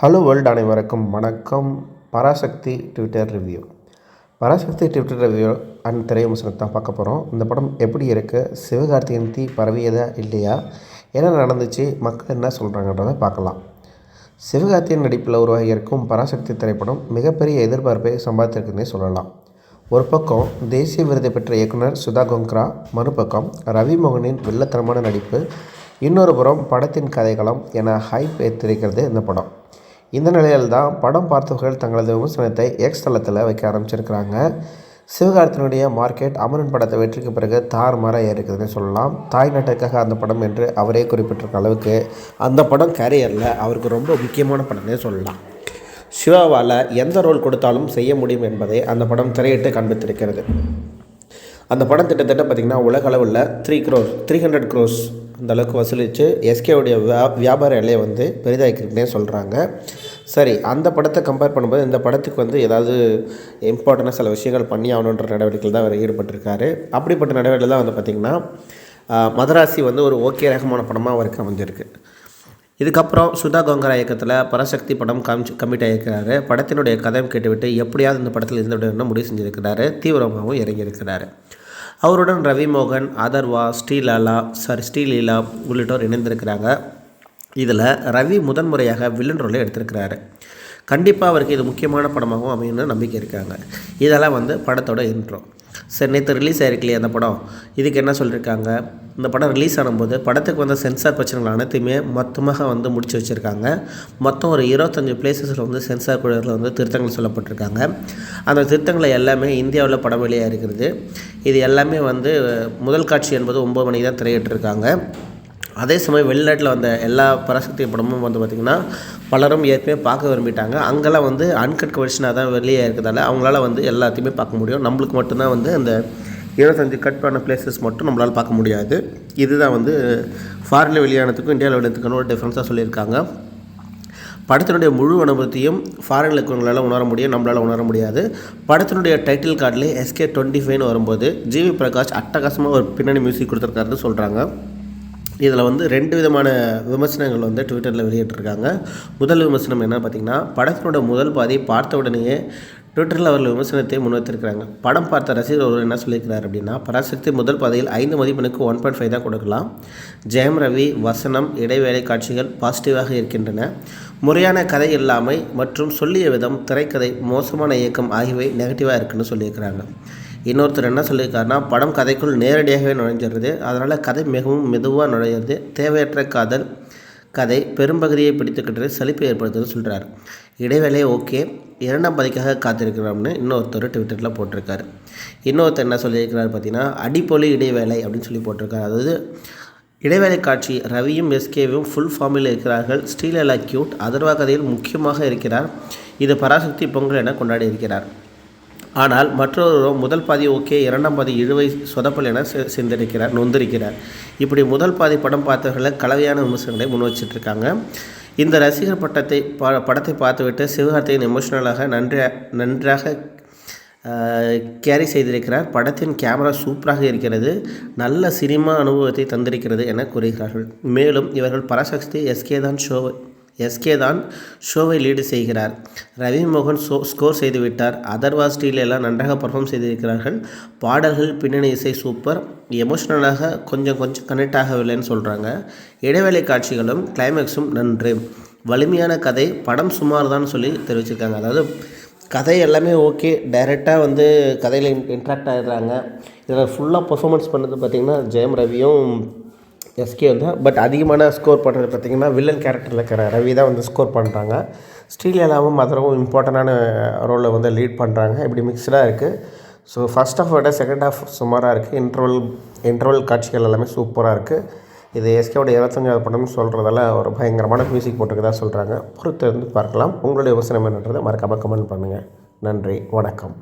Hello world அனைவருக்கும் வணக்கம். Parasakthi twitter review Parasakthi twitter review and திரைவிமர்சனத்தை தான் பார்க்க போகிறோம் இந்த படம் எப்படி இருக்குது சிவகார்த்திகேயன் தீ பரவியதா இல்லையா? என்ன நடந்துச்சு? மக்கள் என்ன சொல்கிறாங்கன்றதை பார்க்கலாம். சிவகார்த்திகேயன் நடிப்பில் உருவாகியிருக்கும் பராசக்தி திரைப்படம் மிகப்பெரிய எதிர்பார்ப்பை சம்பாதித்திருக்குன்னே சொல்லலாம். ஒரு பக்கம் தேசிய விருது பெற்ற இயக்குனர் சுதா கொங்க்ரா மறுபக்கம் ரவி மோகனின் வில்லத்தனமான நடிப்பு. இன்னொரு புறம் படத்தின் கதைகளம் என ஹைப் ஏற்றிருக்கிறது இந்த படம். இந்த நிலையில் தான் படம் பார்த்தவர்கள் தங்களது விமர்சனத்தை எக்ஸ் தளத்தில் வைக்க ஆரம்பிச்சிருக்கிறாங்க. சிவகார்த்தினுடைய மார்க்கெட் அமரன் படத்தை வெற்றிக்கு பிறகு தாறுமாறாக இருக்குதுன்னு சொல்லலாம். தாய் நாட்டுக்காக அந்த படம் என்று அவரே குறிப்பிட்டிருக்க அளவுக்கு அந்த படம் கேரியரில் அவருக்கு ரொம்ப முக்கியமான படம்னே சொல்லலாம். சிவாவால் எந்த ரோல் கொடுத்தாலும் செய்ய முடியும் என்பதை அந்த படம் திரையிட்டு காண்பித்திருக்கிறது. அந்த படம் கிட்டத்தட்ட பார்த்திங்கன்னா உலக அளவில் three crores three hundred crores அந்த அளவுக்கு வசூலித்து எஸ்கேவுடைய வியா வியாபார எல்லையை வந்து பெரிதாக்கிருக்குன்னே சொல்கிறாங்க சரி அந்த படத்தை கம்பேர் பண்ணும்போது இந்த படத்துக்கு வந்து ஏதாவது இம்பார்ட்டண்டாக சில விஷயங்கள் பண்ணி ஆகணுன்ற நடவடிக்கைகள் தான் அவர் ஈடுபட்டிருக்காரு. அப்படிப்பட்ட நடவடிக்கை தான் வந்து பார்த்திங்கன்னா மதராசி வந்து ஒரு ஓகே ரகமான படமாக அவருக்கு அமைஞ்சிருக்கு. இதுக்கப்புறம் சுதா கோங்கரா இயக்கத்தில் பரசக்தி படம் காமிச்சு கம்மிட் ஆகியிருக்கிறாரு. படத்தினுடைய கதையும் கேட்டுவிட்டு எப்படியாவது இந்த படத்தில் இருந்து விடணும்னு முடிவு செஞ்சுருக்கிறாரு. தீவிரமாகவும் இறங்கியிருக்கிறாரு. அவருடன் ரவி மோகன் அதர்வா ஸ்ரீலாலா சாரி ஸ்ரீலீலா உள்ளிட்டோர் இணைந்திருக்கிறாங்க. இதில் ரவி முதன்முறையாக வில்லன் ரோலை எடுத்திருக்கிறாரு. கண்டிப்பாக அவருக்கு இது முக்கியமான படமாகவும் அமையணும்னு நம்பிக்கை இருக்காங்க. இதெல்லாம் வந்து படத்தோட இன்ட்ரோ சரி நேற்று ரிலீஸ் ஆகிருக்கலையே அந்த படம். இதுக்கு என்ன சொல்லியிருக்காங்க இந்த படம் ரிலீஸ் ஆகும்போது படத்துக்கு வந்த சென்சார் பிரச்சனைகள் அனைத்தையுமே மொத்தமாக வந்து முடிச்சு வச்சுருக்காங்க. மொத்தம் ஒரு இருபத்தஞ்சு பிளேசஸில் வந்து சென்சார் குழுவில் வந்து திருத்தங்கள் சொல்லப்பட்டிருக்காங்க. அந்த திருத்தங்களை எல்லாமே இந்தியாவில் படம் வெளியாக இருக்கிறது இது எல்லாமே வந்து முதல் காட்சி என்பது ஒம்பது மணிக்கு தான் திரையிட்டிருக்காங்க. அதே சமயம் வெளிநாட்டில் வந்த எல்லா பராசக்தி படமும் வந்து பார்த்திங்கன்னா பலரும் ஏற்கனவே பார்க்க விரும்பிட்டாங்க. அங்கெல்லாம் வந்து அன்கட் வெர்ஷனாக தான் வெளியே இருக்கிறதால அவங்களால வந்து எல்லாத்தையுமே பார்க்க முடியும். நம்மளுக்கு மட்டும்தான் வந்து அந்த இருபத்தஞ்சு கட் பண்ண பிளேசஸ் மட்டும் நம்மளால் பார்க்க முடியாது. இதுதான் வந்து ஃபாரினில் வெளியானதுக்கும் இந்தியாவில் வெளியானதுக்கான ஒரு டிஃப்ரென்ஸாக சொல்லியிருக்காங்க. படத்தினுடைய முழு அனுபவத்தையும் ஃபாரினில் இருக்கிறவங்களால உணர முடியும் நம்மளால் உணர முடியாது. படத்தினுடைய டைட்டில் கார்டில் எஸ்கே டுவெண்ட்டி ஃபைவ்னு வரும்போது ஜிவி பிரகாஷ் அட்டகாசமாக ஒரு பின்னணி மியூசிக் கொடுத்துருக்காருன்னு சொல்கிறாங்க இதில் வந்து ரெண்டு விதமான விமர்சனங்கள் வந்து ட்விட்டரில் வெளியிட்டிருக்காங்க. முதல் விமர்சனம் என்ன பார்த்திங்கன்னா படத்தினோட முதல் பாதி பார்த்த உடனேயே ட்விட்டரில் அவர்கள் விமர்சனத்தை முன்வைத்திருக்கிறாங்க. படம் பார்த்த ரசிகர் ஒருவர் என்ன சொல்லியிருக்கிறார் அப்படின்னா பராசக்தி முதல் பாதையில் ஐந்து மதிப்பெண்ணுக்கு ஒன் பாயிண்ட் ஃபைவ் தான் கொடுக்கலாம். ஜெயம் ரவி வசனம் இடைவேளை காட்சிகள் பாசிட்டிவாக இருக்கின்றன. முறையான கதை இல்லாமை மற்றும் சொல்லிய விதம் திரைக்கதை மோசமான இயக்கம் ஆகியவை நெகட்டிவாக இருக்குன்னு சொல்லியிருக்கிறாங்க. இன்னொருத்தர் என்ன சொல்லியிருக்காருன்னா படம் கதைக்குள் நேரடியாகவே நுழைஞ்சிடுறது அதனால் கதை மிகவும் மெதுவாக நுழையிறது. தேவையற்ற காதல் கதை பெரும்பகுதியை பிடித்துக்கிட்டு சலிப்பை ஏற்படுத்துன்னு சொல்கிறார் இடைவேளை ஓகே இரண்டாம் பதிக்காக காத்திருக்கிறோம்னு இன்னொருத்தர் ட்விட்டரில் போட்டிருக்காரு. இன்னொருத்தர் என்ன சொல்லியிருக்கிறார் பார்த்தீங்கன்னா அடிப்பொலி இடைவேளை அப்படின்னு சொல்லி போட்டிருக்காரு. அதாவது இடைவேளை காட்சி ரவியும் எஸ்கேவும் ஃபுல் ஃபார்மில் இருக்கிறார்கள். ஸ்ரீலலா கியூட் அதர்வா கதையில் முக்கியமாக இருக்கிறார். இது பராசக்தி பொங்கல் என கொண்டாடி இருக்கிறார். ஆனால் மற்றொரு முதல் பாதி ஓகே இரண்டாம் பாதி இழுவை சொதப்பல் என சிந்திருக்கிறார் நொந்திருக்கிறார். இப்படி முதல் பாதி படம் பார்த்தவர்களை கலவையான விமர்சனங்களை முன்வச்சிட்ருக்காங்க இந்த ரசிகர் பட்டத்தை ப படத்தை பார்த்துவிட்டு சிவகார்த்தியின் எமோஷனலாக நன்றாக நன்றாக கேரி செய்திருக்கிறார். படத்தின் கேமரா சூப்பராக இருக்கிறது. நல்ல சினிமா அனுபவத்தை தந்திருக்கிறது என கூறுகிறார்கள். மேலும் இவர்கள் பராசக்தி எஸ்கே தான் ஷோ எஸ்கே தான் ஷோவை லீடு செய்கிறார். ரவி மோகன் ஷோ ஸ்கோர் செய்துவிட்டார். அதர்வா ஸ்டீலெல்லாம் நன்றாக பர்ஃபார்ம் செய்திருக்கிறார்கள். பாடல்கள் பின்னணி இசை சூப்பர் எமோஷ்னலாக கொஞ்சம் கொஞ்சம் கனெக்ட் ஆகவில்லைன்னு சொல்கிறாங்க இடைவேளை காட்சிகளும் கிளைமேக்ஸும் நன்று. வலிமையான கதை படம் சுமார் தான் சொல்லி தெரிவிச்சிருக்காங்க. அதாவது கதை எல்லாமே ஓகே டைரெக்டாக வந்து கதையில் இன்ட்ராக்ட் ஆகிடுறாங்க இதில் ஃபுல்லாக பர்ஃபாமன்ஸ் பண்ணது பார்த்திங்கன்னா ஜெயம் ரவியும் எஸ்கே வந்து பட் அதிகமான ஸ்கோர் பண்ணுறது பார்த்திங்கன்னா வில்லன் கேரக்டரில் இருக்கிற ரவி தான் வந்து ஸ்கோர் பண்ணுறாங்க ஸ்ரீலலாவும் மதுரவும் இம்பார்ட்டண்டான ரோலில் வந்து லீட் பண்ணுறாங்க இப்படி மிக்சடாக இருக்குது ஸோ ஃபஸ்ட் ஆஃப் விட செகண்ட் ஆஃப் சுமாராக இருக்குது இன்ட்ரோல் இன்ட்ரோல் காட்சிகள் எல்லாமே சூப்பராக இருக்குது இது எஸ்கேவோட இருபத்தஞ்சாவது படம்னு சொல்கிறதால ஒரு பயங்கரமான மியூசிக் போட்டுக்கதான் சொல்கிறாங்க பொறுத்து வந்து பார்க்கலாம். உங்களுடைய யோசனை என்னன்றதை மறக்காமல் கமெண்ட் பண்ணுங்கள் நன்றி வணக்கம்.